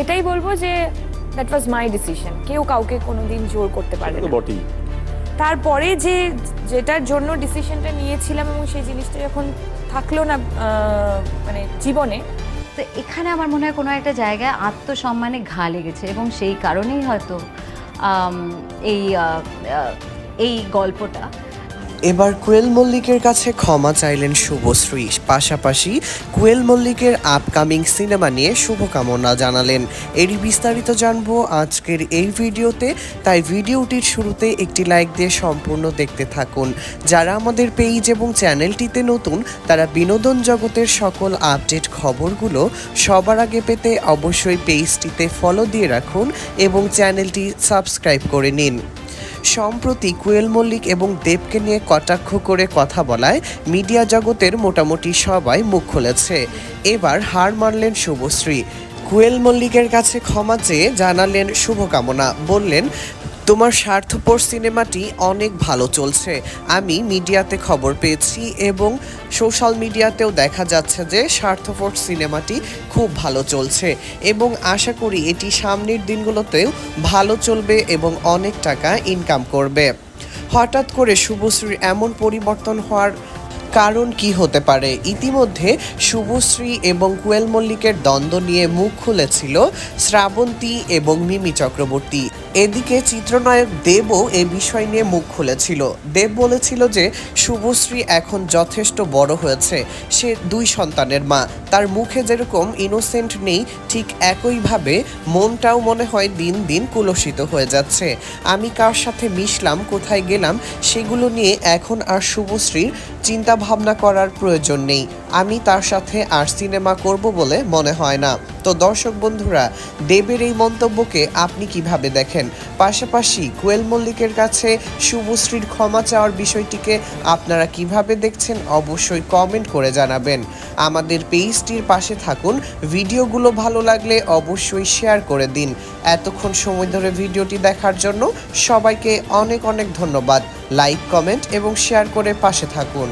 এটাই বলব যে দ্যাট ওয়াজ মাই ডিসিশন কেউ কাউকে কোনোদিন জোর করতে পারে না। বটেই। তারপরে যে যেটার জন্য ডিসিশনটা নিয়েছিলাম এবং সেই জিনিসটা যখন থাকল না মানে জীবনে। তো এখানে আমার মনে হয় কোনো একটা জায়গায় আত্মসম্মানে ঘা লেগেছে এবং সেই কারণেই হয়তো এই এই গল্পটা। এবার কোয়েল মল্লিকের কাছে ক্ষমা চাইলেন শুভশ্রী পাশাপাশি কোয়েল মল্লিকের আপকামিং সিনেমা নিয়ে শুভকামনা জানালেন। এরই বিস্তারিত জানব আজকের এই ভিডিওতে। তাই ভিডিওটির শুরুতে একটি লাইক দিয়ে সম্পূর্ণ দেখতে থাকুন। যারা আমাদের পেজ এবং চ্যানেলটিতে নতুন, তারা বিনোদন জগতের সকল আপডেট খবরগুলো সবার আগে পেতে অবশ্যই পেজটিতে ফলো দিয়ে রাখুন এবং চ্যানেলটি সাবস্ক্রাইব করে নিন। সম্প্রতি কুয়েল মল্লিক এবং দেবকে নিয়ে কটাক্ষ করে কথা বলায় মিডিয়া জগতের মোটামুটি সবাই মুখ খুলেছে। এবার হার মানলেন শুভশ্রী। কুয়েল মল্লিকের কাছে ক্ষমা চেয়ে জানালেন শুভকামনা, বললেন তোমার স্বার্থপর সিনেমাটি অনেক ভালো চলছে। আমি মিডিয়াতে খবর পেয়েছি এবং সোশ্যাল মিডিয়াতেও দেখা যাচ্ছে যে স্বার্থপর সিনেমাটি খুব ভালো চলছে এবং আশা করি এটি সামনের দিনগুলোতেও ভালো চলবে এবং অনেক টাকা ইনকাম করবে। হঠাৎ করে শুভশ্রীর এমন পরিবর্তন হওয়ার কারণ কি হতে পারে? ইতিমধ্যে শুভশ্রী এবং কুয়েল মল্লিকের দ্বন্দ্ব নিয়ে মুখ খুলেছিল শ্রাবন্তী এবং মিমি চক্রবর্তী। এদিকে চিত্রনায়ক দেবও এ বিষয় নিয়ে মুখ খুলেছিল। দেব বলেছিল যে, শুভশ্রী এখন যথেষ্ট বড় হয়েছে। সে দুই সন্তানের মা। তার মুখে যেরকম ইনোসেন্ট নেই, ঠিক একইভাবে মনটাও মনে হয় দিন দিন কুলসিত হয়ে যাচ্ছে। আমি কার সাথে মিশলাম, কোথায় গেলাম, সেগুলো নিয়ে এখন আর শুভশ্রীর চিন্তা ভাবনা করার প্রয়োজন নেই। আমি তার সাথে আর সিনেমা করব বলে মনে হয় না। তো দর্শক বন্ধুরা, দেবের এই মন্তব্যকে আপনি কীভাবে দেখেন? পাশাপাশি কোয়েল মল্লিকের কাছে শুভশ্রীর ক্ষমা চাওয়ার বিষয়টিকে আপনারা কীভাবে দেখছেন অবশ্যই কমেন্ট করে জানাবেন। আমাদের পেজটির পাশে থাকুন, ভিডিওগুলো ভালো লাগলে অবশ্যই শেয়ার করে দিন। এতক্ষণ সময় ধরে ভিডিওটি দেখার জন্য সবাইকে অনেক অনেক ধন্যবাদ। লাইক, কমেন্ট এবং শেয়ার করে পাশে থাকুন।